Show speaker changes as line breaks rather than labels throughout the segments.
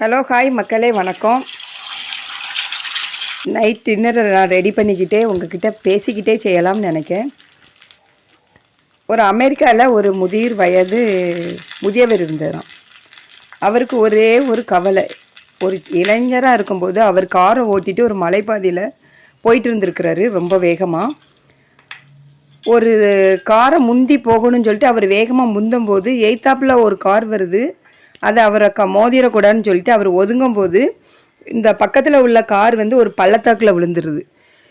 Hello hi மக்களே வணக்கம். Night டின்னரை நான் ரெடி பண்ணிக்கிட்டே உங்ககிட்ட பேசிக்கிட்டே செய்யலாம்னு நினைக்கேன். ஒரு அமெரிக்காவில் ஒரு முதிர் வயது முதியவர் இருந்தாராம். அவருக்கு ஒரே ஒரு கவலை. ஒரு இளைஞராக இருக்கும்போது அவர் காரை ஓட்டிட்டு ஒரு மலைப்பாதையில் போயிட்டு இருந்திருக்கிறாரு ரொம்ப வேகமாக ஒரு காரை முந்தி போகணும்னு சொல்லிட்டு அவர் வேகமாக முந்தும்போது எய்த்தாப்பில் ஒரு கார் வருது. அது அவரை க மோதிரக்கூடாதுன்னு சொல்லிட்டு அவர் ஒதுங்கும்போது இந்த பக்கத்தில் உள்ள கார் வந்து ஒரு பள்ளத்தாக்கில் விழுந்துருது.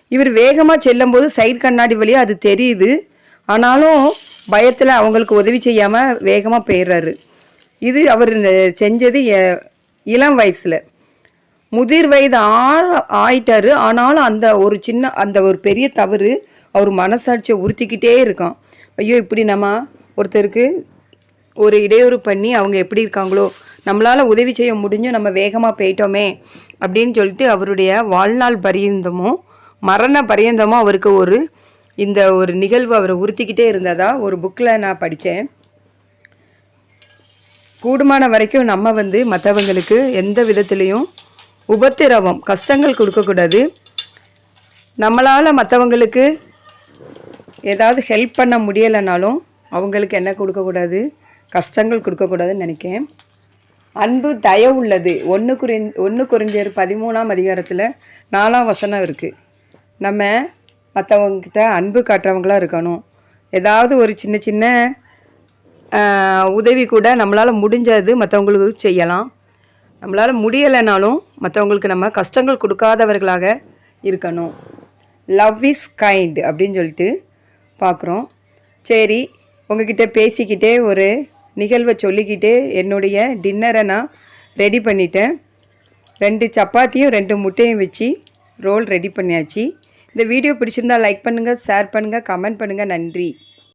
இவர் வேகமாக செல்லும்போது சைடு கண்ணாடி வழியாக அது தெரியுது. ஆனாலும் பயத்தில் அவங்களுக்கு உதவி செய்யாமல் வேகமாக போயிடுறாரு. இது அவர் செஞ்சது எ- இளம் வயசில். முதிர் வயது ஆ ஆயிட்டாரு. ஆனாலும் அந்த ஒரு சின்ன அந்த ஒரு பெரிய தவறு அவர் மனசாட்சியை உறுத்திக்கிட்டே இருக்கான். ஐயோ இப்படி நம்ம ஒருத்தருக்கு ஒரு இடையூறு பண்ணி அவங்க எப்படி இருக்காங்களோ நம்மளால் உதவி செய்ய முடிஞ்சும் நம்ம வேகமாக போயிட்டோமே அப்படின்னு சொல்லிட்டு அவருடைய வாழ்நாள் பரியந்தமும் மரண பரியந்தமும் அவருக்கு ஒரு இந்த ஒரு நிகழ்வு அவரை உறுத்திக்கிட்டே இருந்ததா ஒரு புக்கில் நான் படித்தேன் கூடுமான வரைக்கும் நம்ம வந்து மற்றவங்களுக்கு எந்த விதத்துலேயும் உபத்திரவம் கஷ்டங்கள் கொடுக்கக்கூடாது நம்மளால் மற்றவங்களுக்கு ஏதாவது ஹெல்ப் பண்ண முடியலைனாலும் அவங்களுக்கு என்ன கொடுக்கக்கூடாது கஷ்டங்கள் கொடுக்கக்கூடாதுன்னு நினைக்கிறேன். அன்பு தயவு உள்ளது. ஒன்று குறி ஒன்று குறிஞ்சர் பதிமூணாம் அதிகாரத்தில் நாலாம் வசனம் இருக்குது நம்ம மற்றவங்கக்கிட்ட அன்பு காட்டுறவங்களாக இருக்கணும். ஏதாவது ஒரு சின்ன சின்ன உதவி கூட நம்மளால் முடிஞ்சது மற்றவங்களுக்கு செய்யலாம். நம்மளால் முடியலைனாலும் மற்றவங்களுக்கு நம்ம கஷ்டங்கள் கொடுக்காதவர்களாக இருக்கணும். லவ் இஸ் கைண்ட் அப்படின்னு சொல்லிட்டு பார்க்குறோம் சரி உங்ககிட்ட பேசிக்கிட்டே ஒரு நிகழ்வை சொல்லிக்கிட்டே என்னுடைய டின்னரை நான் ரெடி பண்ணிட்டேன். ரெண்டு சப்பாத்தியும் ரெண்டு முட்டையும் வச்சு ரோல் ரெடி பண்ணியாச்சு. இந்த வீடியோ பிடிச்சிருந்தா லைக் பண்ணுங்கள் ஷேர் பண்ணுங்கள் கமெண்ட் பண்ணுங்கள் நன்றி.